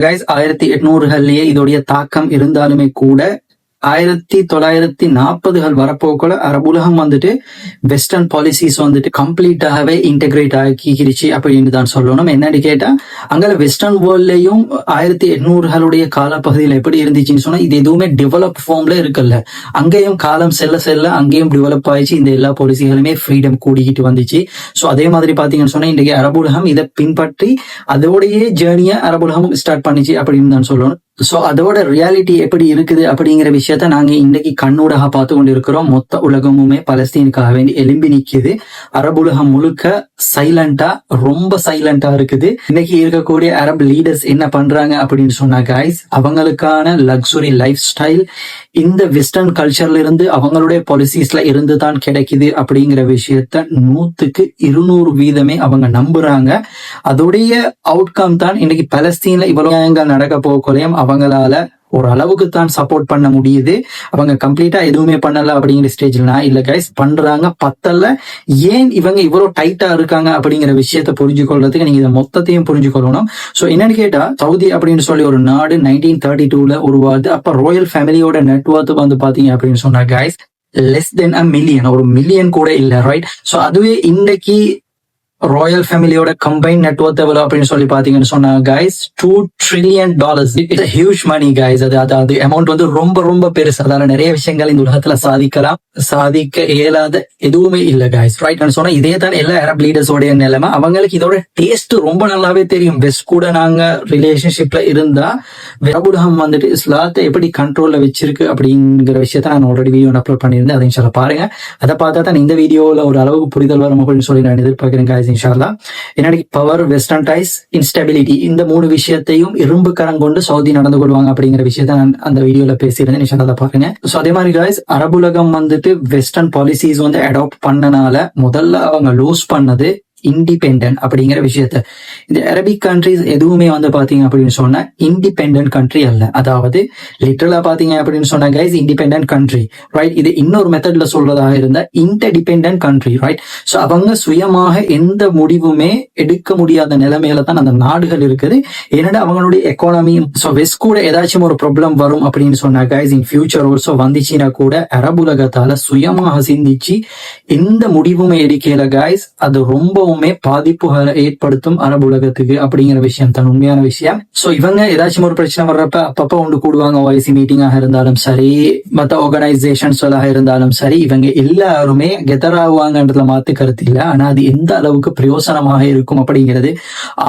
Guys ஆயிரத்தி எட்நூறுகள்லயே இதோடைய தாக்கம் இருந்தாலுமே கூட ஆயிரத்தி தொள்ளாயிரத்தி நாற்பதுகள் வரப்போக்குள்ள அரபுலகம் வந்துட்டு வெஸ்டர்ன் பாலிசிஸ் வந்துட்டு கம்ப்ளீட்டாகவே இன்டெகிரேட் ஆக்கிக்கிருச்சு அப்படின்னு தான் சொல்லணும். என்னன்னு கேட்டா அங்க வெஸ்டர்ன் வேர்ல்ட்லயும் ஆயிரத்தி எட்நூறுகளுடைய காலப்பகுதியில் எப்படி இருந்துச்சுன்னு சொன்னா இது எதுவுமே டெவலப் ஃபார்ம்ல இருக்குல்ல. அங்கேயும் காலம் செல்ல செல்ல அங்கேயும் டெவலப் ஆயிடுச்சு இந்த எல்லா பாலிசிகளுமே ஃப்ரீடம் கூடிக்கிட்டு வந்துச்சு. ஸோ அதே மாதிரி பாத்தீங்கன்னு சொன்னா இன்றைக்கு அரபுலகம் இதை பின்பற்றி அதோடைய ஜேர்னியை அரபுலகம் ஸ்டார்ட் பண்ணிச்சு அப்படின்னு தான் சொல்லணும். சோ அதோட ரியாலிட்டி எப்படி இருக்குது அப்படிங்கிற விஷயத்த நாங்க இன்றைக்கு கண்ணூடாக பார்த்து கொண்டு இருக்கிறோம் மொத்த உலகமுமே பலஸ்தீனுக்காக வேண்டி எலும்பி அரபு அரபுலகம் முழுக்க சைலண்டா ரொம்ப சைலண்டா இருக்குது. இன்னைக்கு இருக்கக்கூடிய அரப் லீடர்ஸ் என்ன பண்றாங்க அப்படின்னு சொன்னா கைஸ் அவங்களுக்கான லக்ஸுரி லைஃப் ஸ்டைல் இந்த வெஸ்டர்ன் கல்ச்சர்ல இருந்து அவங்களுடைய பாலிசிஸ்ல இருந்து தான் கிடைக்குது அப்படிங்கிற விஷயத்த நூத்துக்கு இருநூறு வீதமே அவங்க நம்புறாங்க. அதோடைய அவுட்கம் தான் இன்னைக்கு பலஸ்தீன்ல இவ்வளவு நடக்க போகக்கூடிய அவங்களால ஒரு அளவுக்கு தான் சப்போர்ட் பண்ண முடியுது. அவங்க கம்ப்ளீட்டா எதுவுமே பண்ணல அப்படிங்கிற ஸ்டேஜ்ல நான் இல்ல கைஸ் பண்றாங்க பத்தல்ல ஏன் இவங்க இவ்வளவு டைட்டா இருக்காங்க அப்படிங்கிற விஷயத்த புரிஞ்சு கொள்றதுக்கு நீங்க இதை மொத்தத்தையும் புரிஞ்சு கொள்ளணும் சோ என்னன்னு கேட்டா சவுதி அப்படின்னு சொல்லி ஒரு நாடு நைன்டீன் தேர்ட்டி டூல உருவாது அப்ப ரோயல் ஃபேமிலியோட நெட்ஒர்க் வந்து பாத்தீங்க அப்படின்னு சொன்னா கைஸ் லெஸ் தென் அ மில்லியன் ஒரு மில்லியன் கூட இல்ல ரைட் சோ அதுவே இன்னைக்கு ராயல் ஃபேமிலியோட கம்பைன் நெட்ஒர்க் எவ்வளவு அப்படின்னு சொல்லி பாத்தீங்கன்னு சொன்னா guys two trillion dollars it's huge money guys அது அது அது அமௌண்ட் வந்து ரொம்ப ரொம்ப பெருசு. அதால நிறைய விஷயங்கள் இந்த உலகத்துல சாதிக்கலாம். சாதிக்க இயலாத எதுவுமே இல்ல கைஸ் ரைட் சொன்னா இதே தான் எல்லா அரப் லீடர்ஸோடைய நிலைமை. அவங்களுக்கு இதோட டேஸ்ட் ரொம்ப நல்லாவே தெரியும். வெஸ்ட் கூட நாங்க ரிலேஷன்ஷிப்ல இருந்தா வெரபுலகம் வந்துட்டு இஸ்லாத்தை எப்படி கண்ட்ரோல்ல வச்சிருக்கு அப்படிங்கிற விஷயத்த நான் ஆல்ரெடி வீடியோ அப்லோட் பண்ணியிருந்தேன். அதையும் சொல்ல பாருங்க. அதை பார்த்தா தான் இந்த வீடியோல ஒரு அளவுக்கு புரிதல் வரும் அப்படின்னு சொல்லி நான் எதிர்பார்க்கிறேன் கைஸ் இன்ஷால்லா என்னடி? பவர் வெஸ்டர்ன் டைஸ் இன்ஸ்டபிலிட்டி இந்த மூணு விஷயத்தையும் இரும்பு கரம் கொண்டு சவுதி நடந்து கொள்வாங்க அப்படிங்கிற விஷயத்த நான் அந்த வீடியோல பேசியிருந்தேன். இன்ஷால்லா பாருங்க. சோ அதே மாதிரி guys அரபுலகம் வந்துட்டு வெஸ்டர்ன் பாலிசிஸ் வந்து அடாப்ட் பண்ணனால முதல்ல அவங்க லூஸ் பண்ணது இண்டிபெண்டன்ட் அப்படிங்கிற விஷயத்த. இந்த அரபிக் கண்ட்ரிஸ் எதுவுமே வந்து பாத்தீங்க அப்படின்னு சொன்னா இண்டிபெண்டன்ட் கண்ட்ரி அல்ல. அதாவது லிட்டரலா பாத்தீங்க அப்படின்னு சொன்னா கைஸ் இண்டிபெண்டன்ட் கண்ட்ரி ரைட் இது இன்னொரு மெத்தட்ல சொல்றதாக இருந்தா இன்டர்டிபெண்டன்ட் கண்ட்ரி ரைட் சோ அவங்க சுயமாக எந்த முடிவுமே எடுக்க முடியாத நிலைமையில தான் அந்த நாடுகள் இருக்குது. ஏன்னா அவங்களுடைய எக்கானமியும் ஸோ வெஸ்ட் கூட ஏதாச்சும் ஒரு ப்ராப்ளம் வரும் அப்படின்னு சொன்னா கைஸ் இன் ஃபியூச்சர் ஆல்சோ வந்துச்சுன்னா கூட அரபுலகத்தால சுயமாக சிந்திச்சு எந்த முடிவுமே எடுக்கல கைஸ் அது ரொம்ப ரொம்பவுமே பாதிப்புகளை ஏற்படுத்தும் அரபு உலகத்துக்கு அப்படிங்கிற விஷயம் தான் உண்மையான விஷயம் சோ இவங்க ஏதாச்சும் ஒரு பிரச்சனை வர்றப்ப அப்பப்ப ஒன்று கூடுவாங்க ஓய்சி மீட்டிங்காக இருந்தாலும் சரி மத்த ஆர்கனைசேஷன்ஸ் இருந்தாலும் சரி இவங்க எல்லாருமே கெதர் ஆகுவாங்கன்றதுல மாத்து கருத்து இல்லை ஆனா அது எந்த அளவுக்கு பிரயோசனமாக இருக்கும் அப்படிங்கிறது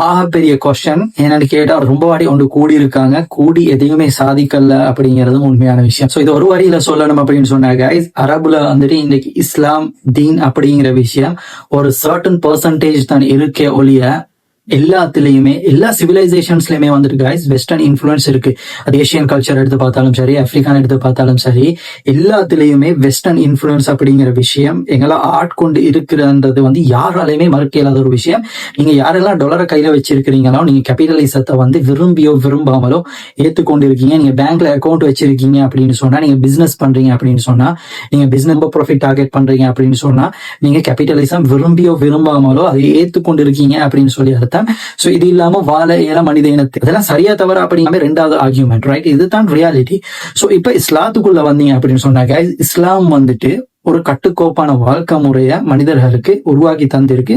ஆகப்பெரிய பெரிய கொஸ்டின் என்னன்னு கேட்டா ரொம்ப வாடி ஒன்று கூடி இருக்காங்க கூடி எதையுமே சாதிக்கல அப்படிங்கிறதும் உண்மையான விஷயம் சோ இது ஒரு வரியில சொல்லணும் அப்படின்னு சொன்னாங்க அரபுல வந்துட்டு இன்னைக்கு இஸ்லாம் தீன் அப்படிங்கிற விஷயம் ஒரு சர்டன் பர்சன்டேஜ் தான் இருக்கே ஒழிய எல்லாத்துலயுமே எல்லா சிவிலைசேஷன்ஸ்லயுமே வந்துட்டு கைஸ் வெஸ்டர்ன் இன்ஃபுளுன்ஸ் இருக்கு. அது ஏஷியன் கல்ச்சர் எடுத்து பார்த்தாலும் சரி ஆப்பிரிக்கான் எடுத்து பார்த்தாலும் சரி எல்லாத்துலயுமே வெஸ்டர்ன் இன்ஃபுளுன்ஸ் அப்படிங்கிற விஷயம் எங்களை ஆட்கொண்டு இருக்கிறன்றது வந்து யாராலையுமே மறுக்க இயலாத ஒரு விஷயம். நீங்க யாரெல்லாம் டொலரை கையில வச்சிருக்கிறீங்களோ நீங்க கேபிட்டலிசத்தை வந்து விரும்பியோ விரும்பாமலோ ஏத்துக்கொண்டு இருக்கீங்க நீங்க பேங்க்ல அக்கௌண்ட் வச்சிருக்கீங்க அப்படின்னு சொன்னா நீங்க பிசினஸ் பண்றீங்க அப்படின்னு சொன்னா நீங்க பிசினஸ் ப்ராஃபிட் டார்கெட் பண்றீங்க அப்படின்னு சொன்னா நீங்க கேபிட்டலிசம் விரும்பியோ விரும்பாமலோ அதை ஏத்துக்கொண்டு இருக்கீங்க அப்படின்னு சொல்லி அர்த்தம். இது இல்லாம வாழ இயல மனித இனத்து. இதெல்லாம் சரியா தவிர அப்படிங்கிற ரெண்டாவது ஆர்கியூமெண்ட் ரைட் இதுதான் ரியாலிட்டி சோ இப்ப இஸ்லாத்துக்குள்ள வந்தீங்க அப்படின்னு சொன்னாங்க இஸ்லாம் வந்துட்டு ஒரு கட்டுக்கோப்பான வாழ்க்கை முறைய மனிதர்களுக்கு உருவாக்கி தந்திருக்கு.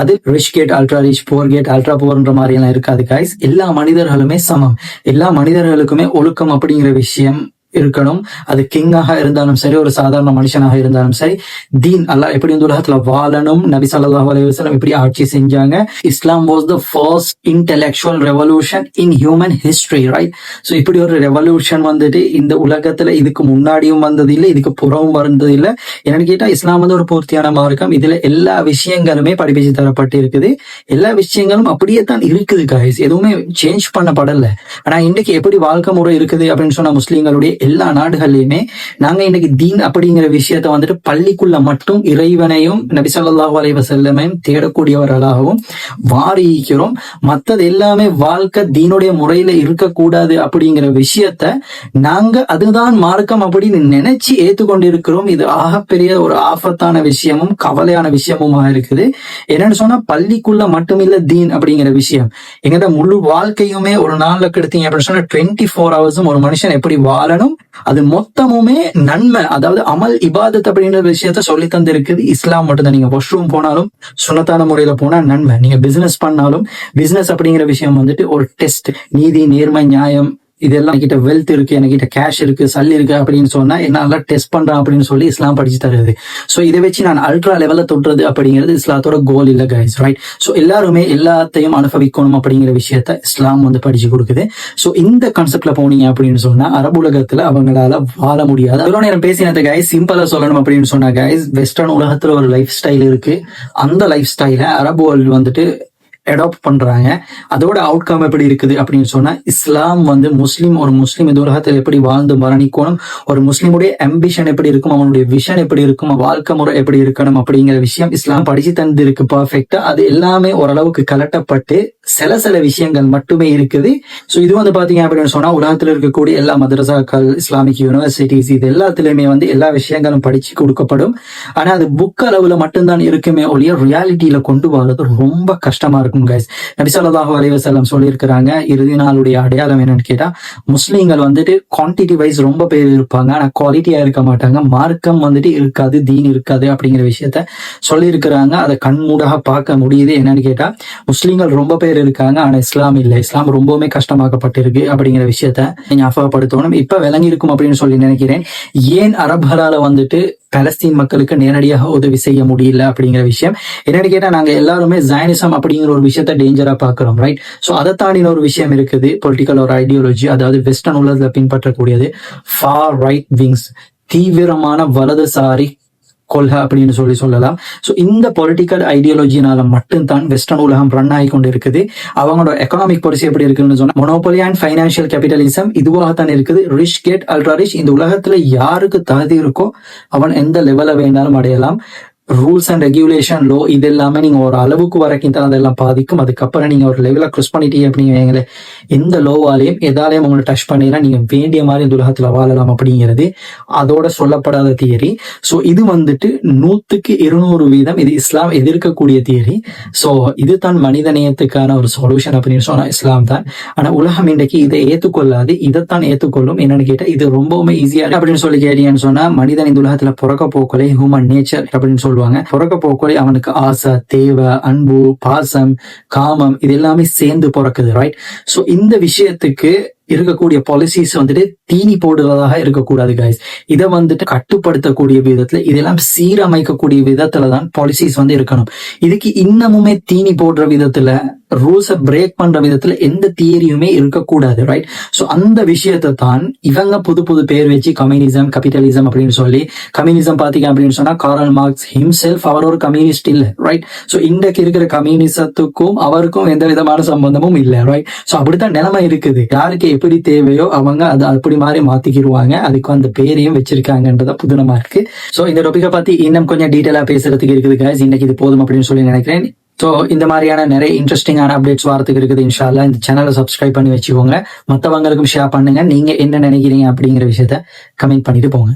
அது rich cat ultra rich poor cat ultra போர்ன்ற மாதிரி எல்லாம் இருக்காது கைஸ் எல்லா மனிதர்களுமே சமம். எல்லா மனிதர்களுக்குமே ஒழுக்கம் அப்படிங்கிற விஷயம் இருக்கணும். அது கிங்காக இருந்தாலும் சரி ஒரு சாதாரண மனுஷனாக இருந்தாலும் சரி தீன் அல்லா எப்படி இந்த உலகத்துல வாழணும்? நபி சல்லாஹ் அலைஹி இப்படி எப்படி ஆட்சி செஞ்சாங்க. Islam was the first intellectual revolution in human history right so இப்படி ஒரு ரெவல்யூஷன் வந்துட்டு இந்த உலகத்துல இதுக்கு முன்னாடியும் வந்தது இல்லை இதுக்கு புறவும் வந்தது இல்லை என்னன்னு கேட்டா இஸ்லாம் வந்து ஒரு பூர்த்தியான மார்க்கம். இதுல எல்லா விஷயங்களுமே படிப்பிச்சு தரப்பட்டு இருக்குது எல்லா விஷயங்களும் அப்படியே தான் இருக்குது காய்ஸ் எதுவுமே சேஞ்ச் பண்ணப்படல. ஆனா இன்னைக்கு எப்படி வாழ்க்கை முறை இருக்குது அப்படின்னு சொன்னா முஸ்லீம்களுடைய எல்லா நாடுகள்லையுமே நாங்க இன்னைக்கு தீன் அப்படிங்கிற விஷயத்த வந்துட்டு பள்ளிக்குள்ள மட்டும் இறைவனையும் நபி ஸல்லல்லாஹு அலைஹி தேடக்கூடியவர்களாகவும் வாரிக்கிறோம் மற்றது எல்லாமே வாழ்க்கை தீனுடைய முறையில இருக்கக்கூடாது அப்படிங்கிற விஷயத்த நாங்க அதுதான் மார்க்கம் அப்படின்னு நினைச்சு ஏத்துக்கொண்டிருக்கிறோம். இது ஆகப்பெரிய ஒரு ஆபத்தான விஷயமும் கவலையான விஷயமுமா இருக்குது. என்னன்னு சொன்னா பள்ளிக்குள்ள மட்டுமில்ல தீன் அப்படிங்கிற விஷயம். எங்கட முழு வாழ்க்கையுமே ஒரு நாள்ல கெடுத்தீங்க அப்படின்னு சொன்னா டுவெண்ட்டி ஃபோர் ஹவர்ஸும் ஒரு மனுஷன் எப்படி வாழணும்? அது மொத்தமுமே நன்மை. அதாவது அமல் இபாதத் அப்படின்ற விஷயத்த சொல்லி தந்திருக்குது இஸ்லாம் மட்டும்தான். நீங்க வாஷ்ரூம் போனாலும் சுனத்தான முறையில போனா நன்மை. நீங்க பிசினஸ் பண்ணாலும் பிசினஸ் அப்படிங்கிற விஷயம் வந்துட்டு ஒரு டெஸ்ட் நீதி நேர்மை நியாயம் இதெல்லாம் என்கிட்ட வெல்த் இருக்கு என்கிட்ட கேஷ் இருக்கு சல் இருக்கு அப்படின்னு சொன்னா என்னால டெஸ்ட் பண்றேன் அப்படின்னு சொல்லி இஸ்லாம் படிச்சு தருது. சோ இதை வச்சு நான் அல்ட்ரா லெவல்ல தொட்டுறது அப்படிங்கிறது இஸ்லாத்தோட கோல் இல்ல கைஸ் ரைட் சோ எல்லாருமே எல்லாத்தையும் அனுபவிக்கணும் அப்படிங்கிற விஷயத்த இஸ்லாம் வந்து படிச்சு கொடுக்குது. சோ இந்த கான்செப்ட்ல போனீங்க அப்படின்னு சொன்னா அரபு உலகத்துல அவங்களால வாழ முடியாது. அவ்வளவு நேரம் பேசினது கைஸ் சிம்பிளா சொல்லணும் அப்படின்னு சொன்னா கைஸ் வெஸ்டர்ன் உலகத்துல ஒரு லைஃப் ஸ்டைல் இருக்கு. அந்த லைஃப் ஸ்டைல அரபு வேர்ல்டு வந்துட்டு அடாப்ட் பண்றாங்க. அதோட அவுட்கம் எப்படி இருக்குது அப்படின்னு சொன்னா இஸ்லாம் வந்து முஸ்லீம் ஒரு முஸ்லீம் இந்த உலகத்தில் எப்படி வாழ்ந்து மரணிக்கணும் ஒரு முஸ்லீமுடைய அம்பிஷன் எப்படி இருக்கும் அவனுடைய விஷன் எப்படி இருக்கும் வாழ்க்கை முறை எப்படி இருக்கணும் அப்படிங்கிற விஷயம் இஸ்லாம் படிச்சு தந்து இருக்கு பர்ஃபெக்டா அது எல்லாமே ஓரளவுக்கு கலட்டப்பட்டு சில சில விஷயங்கள் மட்டுமே இருக்குது. ஸோ இது வந்து பாத்தீங்க அப்படின்னு சொன்னா உலகத்தில் இருக்கக்கூடிய எல்லா மதரசாக்கள் இஸ்லாமிக் யூனிவர்சிட்டிஸ் இது எல்லாத்துலயுமே வந்து எல்லா விஷயங்களும் படிச்சு கொடுக்கப்படும். ஆனா அது புக் அளவுல மட்டும்தான் இருக்குமே ஒழிய ரியாலிட்டியில கொண்டு வர்றது ரொம்ப கஷ்டமா இருக்கும். கைஸ் நபிசல்லாஹு அலைவசல்லம் சொல்லியிருக்கிறாங்க இறுதி நாளுடைய அடையாளம் என்னன்னு கேட்டா முஸ்லீம்கள் வந்துட்டு குவான்டிட்டி வைஸ் ரொம்ப பேர் இருப்பாங்க ஆனா குவாலிட்டியா இருக்க மாட்டாங்க. மார்க்கம் வந்துட்டு இருக்காது தீன் இருக்காது அப்படிங்கிற விஷயத்த சொல்லியிருக்கிறாங்க. அதை கண்மூடாக பார்க்க முடியுது என்னன்னு கேட்டா முஸ்லீம்கள் ரொம்ப பேர் இருக்காங்க ஆனா இஸ்லாம் இல்லை. இஸ்லாம் ரொம்பவுமே கஷ்டமாக்கப்பட்டிருக்கு அப்படிங்கிற விஷயத்த ஞாபகப்படுத்தணும். இப்ப விளங்கி இருக்கும் அப்படின்னு சொல்லி நினைக்கிறேன். ஏன் அரபரால வந்துட்டு பலஸ்தீன் மக்களுக்கு நேரடியாக உதவி செய்ய முடியல அப்படிங்கிற விஷயம். என்னன்னு கேட்டா நாங்க எல்லாருமே ஜைனிசம் அப்படிங்கிற ஒரு விஷயத்த டேஞ்சரா பாக்குறோம் ரைட் சோ அதை தாண்டின ஒரு விஷயம் இருக்குது. பொலிட்டிக்கல் ஒரு ஐடியாலஜி அதாவது வெஸ்டர்ன் உலகத்துல பின்பற்றக்கூடியது ஃபார் ரைட் விங்ஸ் தீவிரமான வலதுசாரி கொள்கை அப்படின்னு சொல்லி சொல்லலாம். ஸோ இந்த பொலிட்டிக்கல் ஐடியாலஜினால மட்டும்தான் வெஸ்டர்ன் உலகம் ரன் ஆகி கொண்டு இருக்குது அவங்களோட எக்கனாமிக் பாலிசி எப்படி இருக்குன்னு சொன்னா மொனோபொலி அண்ட் ஃபைனான்சியல் கேபிட்டலிசம் இதுவாகத்தான் இருக்குது. ரிச் கேட் அல்ட்ரா ரிச் இந்த உலகத்துல யாருக்கு தகுதி இருக்கோ அவன் எந்த லெவல வேணாலும் அடையலாம். ரூல்ஸ் அண்ட் ரெகுலேஷன் லோ இது எல்லாமே நீங்க ஒரு அளவுக்கு வரைக்கும் தான் அதெல்லாம் பாதிக்கும். அதுக்கப்புறம் நீங்க ஒரு லெவல கிராஸ் பண்ணிட்டீங்க அப்படின்னு எந்த லோவாலையும் எதாலையும் உங்களை டச் பண்ணினா நீங்க வேண்டிய மாதிரி இந்த உலகத்துல வாழலாம் அப்படிங்கிறது அதோட சொல்லப்படாத தியரி. ஸோ இது வந்துட்டு நூத்துக்கு இருநூறு வீதம் இது இஸ்லாம் எதிர்க்கக்கூடிய தியரி. ஸோ இது தான் மனித நேயத்துக்கான ஒரு சொல்யூஷன் அப்படின்னு சொன்னா இஸ்லாம் தான். ஆனா உலகம் இன்றைக்கு இதை ஏத்துக்கொள்ளாது இதைத்தான் ஏத்துக்கொள்ளும். என்னன்னு கேட்டா இது ரொம்பவுமே ஈஸியா அப்படின்னு சொல்லி கேட்டீங்கன்னு சொன்னா மனிதன் இந்த உலகத்துல பிறக்க போக்கலை ஹியூமன் நேச்சர் அப்படின்னு சொல்லுவாங்க பிறக்க போகக்கூடிய அவனுக்கு ஆசை தேவை அன்பு பாசம் காமம் இது எல்லாமே சேர்ந்து பிறக்குது ரைட் சோ இந்த விஷயத்துக்கு இருக்கக்கூடிய பாலிசிஸ் வந்துட்டு தீனி போடுறதாக இருக்கக்கூடாது கைஸ் இதை வந்துட்டு கட்டுப்படுத்தக்கூடிய விதத்துல இதெல்லாம் சீரமைக்கக்கூடிய விதத்துல தான் பாலிசிஸ் வந்து இருக்கணும். இதுக்கு இன்னமுமே தீனி போடுற விதத்துல ரூல்ஸை பிரேக் பண்ற விதத்துல எந்த தியரியுமே இருக்கக்கூடாது ரைட் சோ அந்த விஷயத்தை தான் இவங்க புது புது பேர் வச்சு கம்யூனிசம் கேபிட்டலிசம் அப்படின்னு சொல்லி கம்யூனிசம் பாத்தீங்க அப்படின்னு சொன்னா காரல் மார்க்ஸ் ஹிம்செல்ஃப் அவர் ஒரு கம்யூனிஸ்ட் இல்ல ரைட் ஸோ இன்றைக்கு இருக்கிற கம்யூனிசத்துக்கும் அவருக்கும் எந்த விதமான சம்பந்தமும் இல்ல ரைட் சோ அப்படித்தான் நிலைமை இருக்குது. யாருக்கு எப்படி தேவையோ அவங்க அதை அப்படி மாதிரி மாத்திக்கிடுவாங்க அதுக்கு அந்த பேரையும் வச்சிருக்காங்கன்றத புதுனமா இருக்கு. ஸோ இந்த டாபிக்கை பத்தி இன்னும் கொஞ்சம் டீட்டெயிலா பேசுறதுக்கு இருக்குது கைஸ் இன்னைக்கு இது போதும் அப்படின்னு சொல்லி நினைக்கிறேன். ஸோ இந்த மாதிரியான நிறைய இன்ட்ரெஸ்டிங்கான அப்டேட்ஸ் வரதுக்கு இருக்குது இன்ஷால்லா இந்த சேனலை சப்ஸ்கிரைப் பண்ணி வச்சுக்கோங்க. மற்றவங்களுக்கும் ஷேர் பண்ணுங்க. நீங்க என்ன நினைக்கிறீங்க அப்படிங்கிற விஷயத்த கமெண்ட் பண்ணிட்டு போங்க.